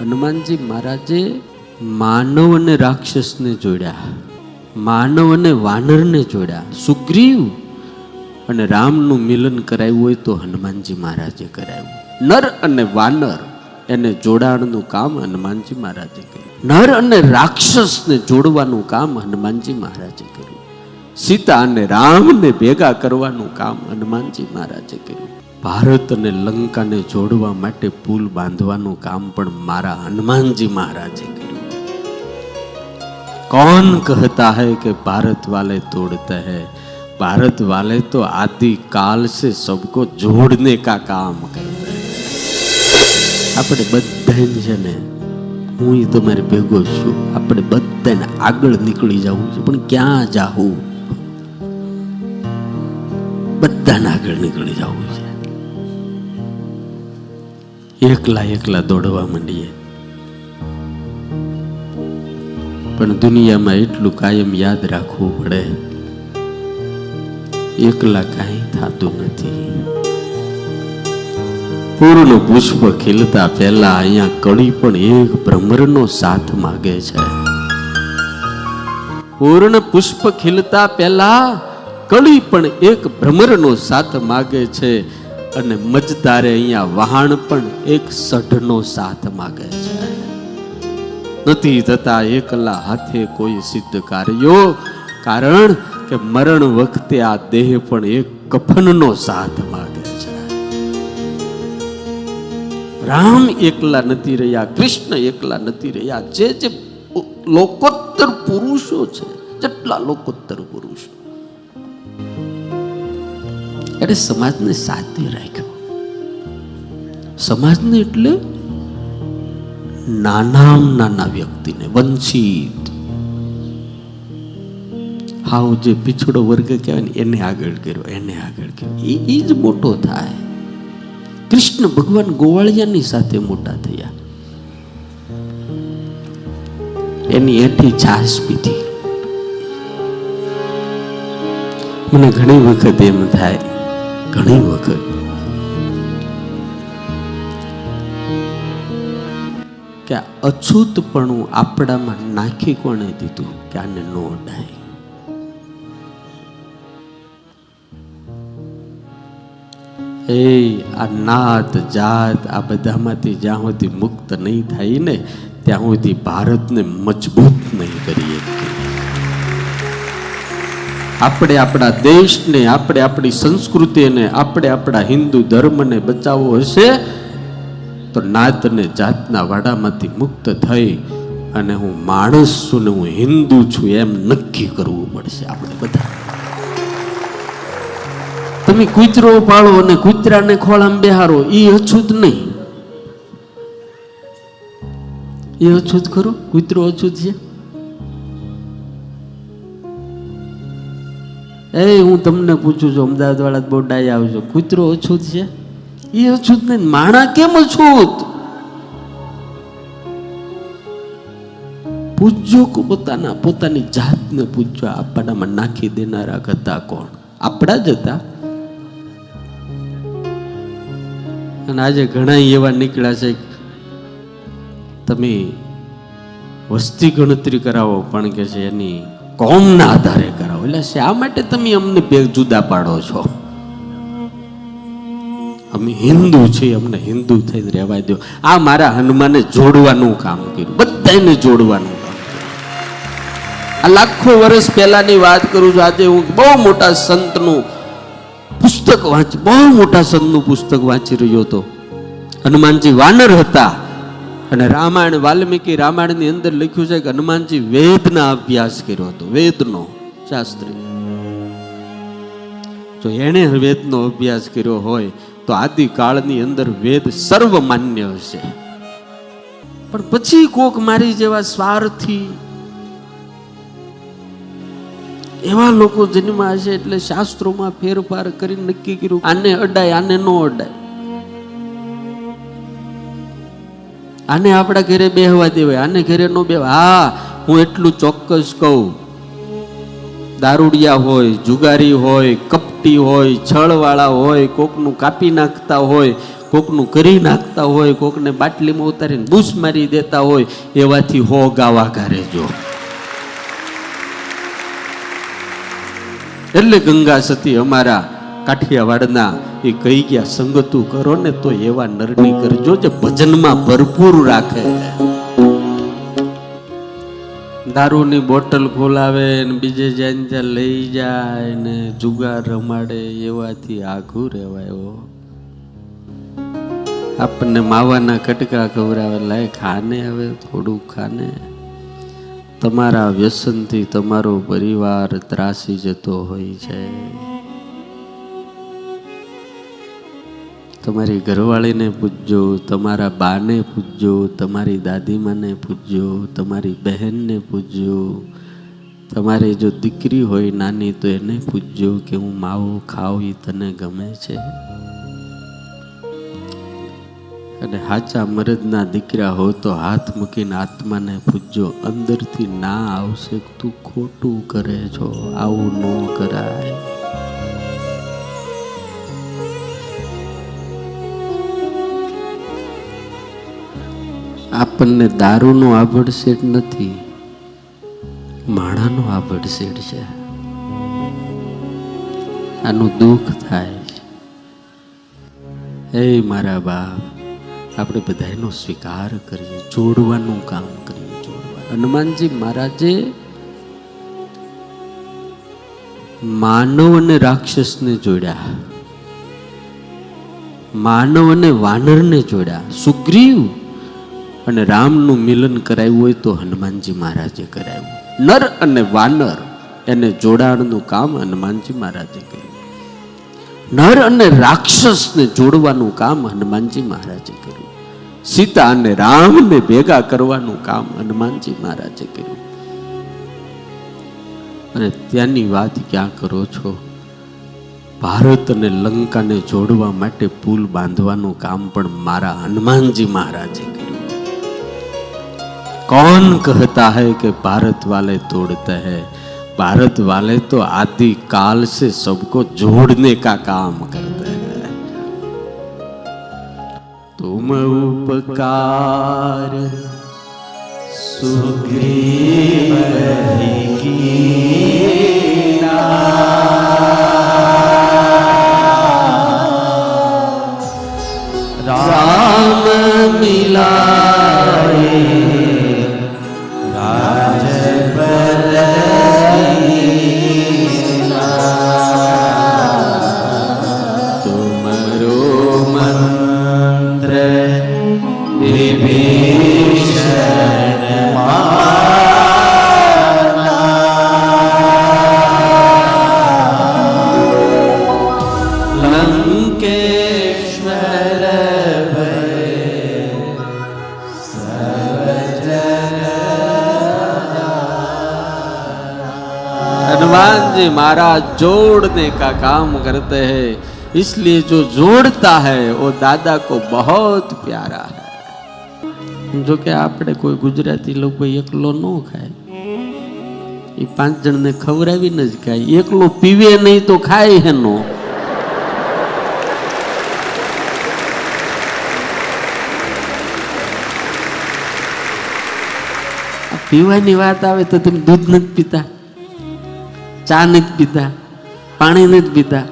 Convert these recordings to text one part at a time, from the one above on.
હનુમાનજી મહારાજે માનવ અને રાક્ષસને જોડ્યા, માનવ અને વાનરને જોડ્યા. સુગ્રીવ અને રામનું મિલન કરાવ્યું હોય તો હનુમાનજી મહારાજે કરાવ્યું નર અને વાનર એને જોડાણનું કામ હનુમાનજી મહારાજે કર્યું. નર અને રાક્ષસને જોડવાનું કામ હનુમાનજી મહારાજે કર્યું. સીતા અને રામને ભેગા કરવાનું કામ હનુમાનજી મહારાજે કર્યું. ભારત અને લંકાને જોડવા માટે પુલ બાંધવાનું કામ પણ મારા હનુમાનજી મહારાજે કર્યું कौन कहता है कि भारत वाले तोड़ते हैं भारत वाले तो आदि काल से सबको जोड़ने का काम करते हैं આપણે બધાને છે ને હું ઈ તમારે ભેગો જ છું આપણે બધાને આગળ નીકળી જવું છે પણ ક્યાં જાવું બધાને આગળ નીકળી જવું છે એકલા એકલા દોડવા માંડીએ. પણ દુનિયામાં એટલું કાયમ યાદ રાખવું પડે. એકલા કાંઈ થતું નથી. પૂર્ણ પુષ્પ ખીલતા પહેલા અહીંયા કળી પણ એક ભ્રમરનો સાથ માગે છે. પૂર્ણ પુષ્પ ખીલતા પહેલા કળી પણ એક ભ્રમરનો સાથ માગે છે. અને મજદારે અહીંયા વહાણ પણ એક સઢનો સાથ માગે છે. નથી થતા એકલા હાથે કોઈ સિદ્ધ કાર્યો કારણ કે મરણ વખતે આ દેહ પણ એક કફનનો સાથ માગે છે. રામ એકલા નથી રહ્યા, કૃષ્ણ એકલા નથી રહ્યા, જે જે લોકોત્તર પુરુષો છે, જેટલા લોકોત્તર પુરુષો. એટલે સમાજને સાથે રાખ્યો. સમાજને એટલે નાના નાના વ્યક્તિને વંચિત. હાવ જે પીછડો વર્ગ કહેવાય ને, એને આગળ કર્યો, એને આગળ કર્યો. એ જ મોટો થાય. કૃષ્ણ ભગવાન ગોવાળિયાની સાથે મોટા થયા. એની એઠી છાસ પીધી. મને ઘણી વખત એમ થાય ઘણી વખત. કે અછૂતપણું આપણામાં નાખી કોણે દીધું? કે આને નો ડાય. એ આ નાત, જાત, આ બધામાંથી જ્યાં સુધી મુક્ત નહીં થાય ને, ત્યાં સુધી ભારતને મજબૂત નહીં કરીએ. આપણે આપણા દેશને, આપણે આપણી સંસ્કૃતિને, આપણે આપણા હિન્દુ ધર્મને બચાવવો હશે, તો નાત અને જાતના વાડામાંથી મુક્ત થઈ અને હું માણસ છું ને હું હિન્દુ છું એમ નક્કી કરવું પડશે આપણે બધા. તમે કૂતરો પાળો અને કૂતરાને ખોળામાં બેહારો એ અછૂત નહીં. એ અછૂત ખરો? કૂતરો અછૂત છે? એ, હું તમને પૂછું છું અમદાવાદ વાળા બહુ ડાય આવજો કૂતરો અછૂત છે? એ અછૂત નહીં, માણા કેમ અછૂત પૂછજો કે પોતાના, પોતાની જાતને પૂછજો. આપણામાં નાખી દેનારા હતા કોણ? આપણા જ હતા. અને આજે ઘણા એવા નીકળ્યા છે તમે વસ્તી ગણતરી કરાવો પણ કે છે એની કોમના આધારે કરાવો. એટલે શા માટે તમે અમને બે જુદા પાડો છો. અમે હિન્દુ છીએ, અમને હિન્દુ થઈને રહેવા દો. આ મારા હનુમાને જોડવાનું કામ કર્યું. બધાને જોડવાનું આ લાખો વર્ષ પહેલાની વાત કરું છું, આજે હું બહુ મોટા સંતનું પુસ્તક વાંચ, બહુ મોટા સંતનું પુસ્તક વાંચી રહ્યો હતો. હનુમાનજી વાનર હતા. અને રામાયણ, વાલ્મીકી રામાયણની અંદર લખ્યું છે કે હનુમાનજી વેદના અભ્યાસ કર્યો હતો. વેદનો, શાસ્ત્રી. જો એણે વેદનો અભ્યાસ કર્યો હોય, તો આદિકાળની અંદર વેદ સર્વમાન્ય હશે. પણ પછી કોક મારી જેવા સ્વાર્થી, એવા લોકો જન્મ્યા હશે એટલે શાસ્ત્રોમાં ફેરફાર કરી નક્કી કર્યું. આને અડાય, આને ન અડાય. આને આપણા ઘરે બેહવા દેવાય આને ઘરે નો બેવા હા, હું એટલું ચોક્કસ કહું. દારૂડિયા હોય, જુગારી હોય, કપટી હોય, છળવાળા હોય, કોકનું કાપી નાખતા હોય, કોકનું કરી નાખતા હોય, કોકને બાટલીમાં ઉતારીને બૂસ મારી દેતા હોય, એવાથી હો ગાવા ઘરે જો. એટલે ગંગા સતી અમારા કાઠિયાવાડના એ કહી ગયા સંગતું કરો ને તો એવા નરની કરજો જે ભજનમાં ભરપૂર રાખે. દારૂની બોટલ ખોલાવે ને બીજે જ્યાં ત્યાં લઈ જાય ને જુગાર રમાડે, એવાથી આઘું રહેવાય આપણને માવાના કટકા ખવડાવે, લાય ખાને હવે, થોડું ખાને. તમારા વ્યસનથી તમારો પરિવાર ત્રાસી જતો હોય છે. તમારી ઘરવાળીને પૂજજો તમારા બાને પૂજજો તમારી દાદીમાને પૂછજો, તમારી બહેનને પૂછજો. તમારે જો દીકરી હોય નાની તો એને પૂછજો કે હું માવો ખાવ એ તને ગમે છે? અને સાચા મરદના દીકરા હો તો હાથ મૂકીને આત્માને પૂજજો અંદરથી ના આવશે તું ખોટું કરે છો? આવું ન કરાય. આપણને દારૂનો આભડસેટ નથી માણાનો આભડસેટ છે. આનું દુઃખ થાય હે મારા બાપ, આપણે બધાનો સ્વીકાર કરીએ, જોડવાનું કામ કરીએ હનુમાનજી મહારાજે માનવ અને રાક્ષસને જોડ્યા. માનવ અને વાનરને જોડ્યા. સુગ્રીવ અને રામનું મિલન કરાવ્યું હોય તો હનુમાનજી મહારાજે કરાવ્યું નર અને વાનર એને જોડાણનું કામ હનુમાનજી મહારાજે કર્યું. નર અને રાક્ષસને જોડવાનું કામ હનુમાનજી મહારાજે કર્યું. સીતા અને રામને ભેગા કરવાનું કામ હનુમાનજી મહારાજે કર્યું. અને ત્યાંની વાત ક્યાં કરો છો? ભારત અને લંકાને જોડવા માટે પુલ બાંધવાનું કામ પણ મારા હનુમાનજી મહારાજે कौन कहता है कि भारत वाले तोड़ते हैं? भारत वाले तो आदि काल से सबको जोड़ने का काम करते हैं। तुम उपकार राम मिलाए हनुमान जी महाराज जोड़ने का काम करते हैं इसलिए जो जोड़ता है वो दादा को बहुत प्यारा है જો કે આપણે કોઈ ગુજરાતી લોકો એકલો ન ખાય એ પાંચ જણને ખવડાવીને જ ખાય એકલો પીવે નહીં તો ખાય એનો આ પીવાની વાત આવે તો તમે દૂધ નથી પીતા ચા નથી પીતા પાણી નથી પીતા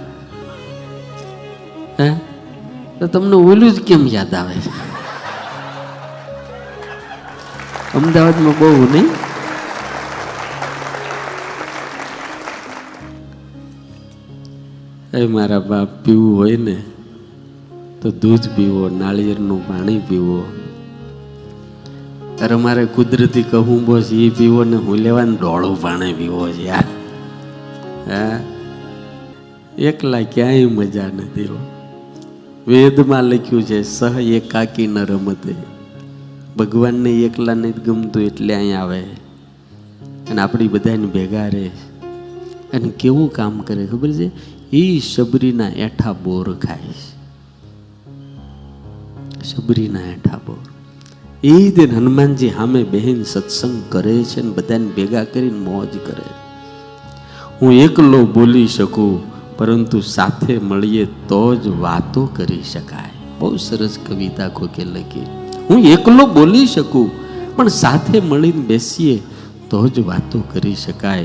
હે? તો તમને ઓલું જ કેમ યાદ આવે છે? અમદાવાદમાં બહુ, નહીં? એ મારા બાપ પીવું હોય ને, તો દૂધ પીવો, નાળિયેરનું પાણી પીવો. ત્યારે મારે કુદરતી કહું બસ એ પીવો ને હું લેવાનું ડોળું પાણી પીવો છે યાર. હા? એકલા ક્યાંય મજા નથી હો. વેદમાં લખ્યું છે, સહ એકાકી ન રમતે. ભગવાનને એકલા નથી ગમતું એટલે અહીં આવે. અને આપણી બધાને ભેગા રહે. અને કેવું કામ કરે ખબર છે? એ શબરીના એઠા બોર ખાય શબરીના એઠા બોર. એ દિન હનુમાનજી સામે બહેન સત્સંગ કરે છે ને બધાને ભેગા કરીને મોજ કરે. હું એકલો બોલી શકું, પરંતુ સાથે મળીએ તો જ વાતો કરી શકાય. બહુ સરસ કવિતા કોકે લખી. હું એકલો બોલી શકું, પણ સાથે મળીને બેસીએ તો જ વાતો કરી શકાય.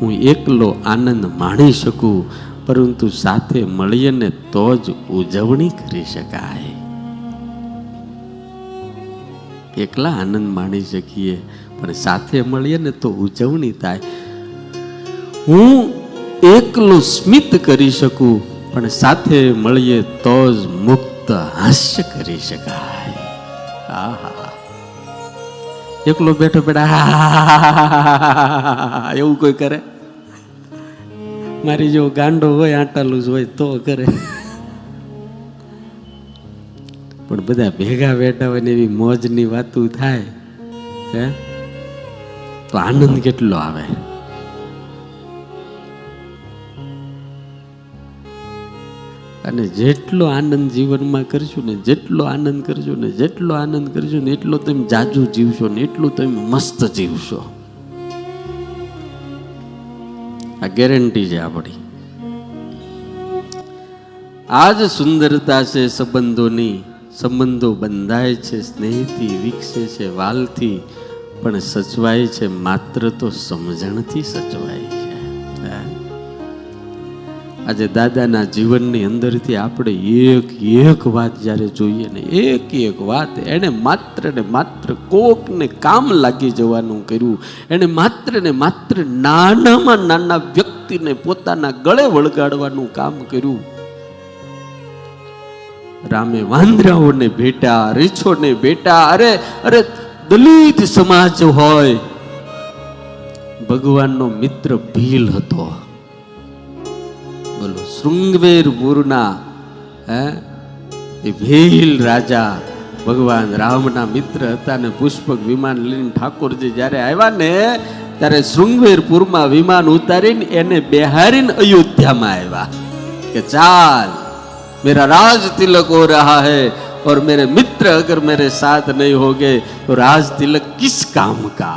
હું એકલો આનંદ માણી શકું, પરંતુ સાથે મળીએ ને તો જ ઉજવણી કરી શકાય. એકલા આનંદ માણી શકીએ, પણ સાથે મળીએ ને તો ઉજવણી થાય. હું એકલું સ્મિત કરી શકું પણ સાથે મળીએ તો જ મુક્ત હાસ્ય કરી શકાય આહા એકલો બેઠો બેઠા એવું કોઈ કરે મારી જો ગાંડો હોય આંટાલું જ હોય તો કરે પણ બધા ભેગા બેઠા હોય ને એવી મોજની વાતું થાય હે તો આનંદ કેટલો આવે અને જેટલો આનંદ જીવનમાં કરશું ને, જેટલો આનંદ કરજો ને, જેટલો આનંદ કરશું ને, એટલો તમે જાજુ જીવશો ને, એટલું તમે મસ્ત જીવશો. આ ગેરંટી છે આપણી. આ જ સુંદરતા છે સંબંધોની. સંબંધો બંધાય છે, સ્નેહથી વિકસે છે, વાલથી, પણ સચવાય છે, માત્ર તો સમજણથી સચવાય છે. આજે દાદાના જીવનની અંદરથી આપણે એક એક વાત જ્યારે જોઈએ ને, એક એક વાત, એણે માત્ર ને માત્ર કોકને કામ લાગી જવાનું કર્યું. એણે માત્ર ને માત્ર નાનામાં નાના વ્યક્તિને પોતાના ગળે વળગાડવાનું કામ કર્યું. રામે વાંદરાઓને ભેટા, રીછોને ભેટા, અરે અરે, દલિત સમાજ હોય. ભગવાનનો મિત્ર ભીલ હતો. બોલો શૃંગવેરપુરના હે એ ભીલ રાજા ભગવાન રામના મિત્ર હતા ને પુષ્પક વિમાન લઈને ઠાકોરજી જ્યારે આવ્યા ને ત્યારે શૃંગવેરપુરમાં વિમાન ઉતારીને એને બેહારીને અયોધ્યામાં આવ્યા કે ચાલ मेरा राज तिलक हो रहा है और मेरे मित्र अगर मेरे साथ नहीं होगे तो राज तिलक किस काम का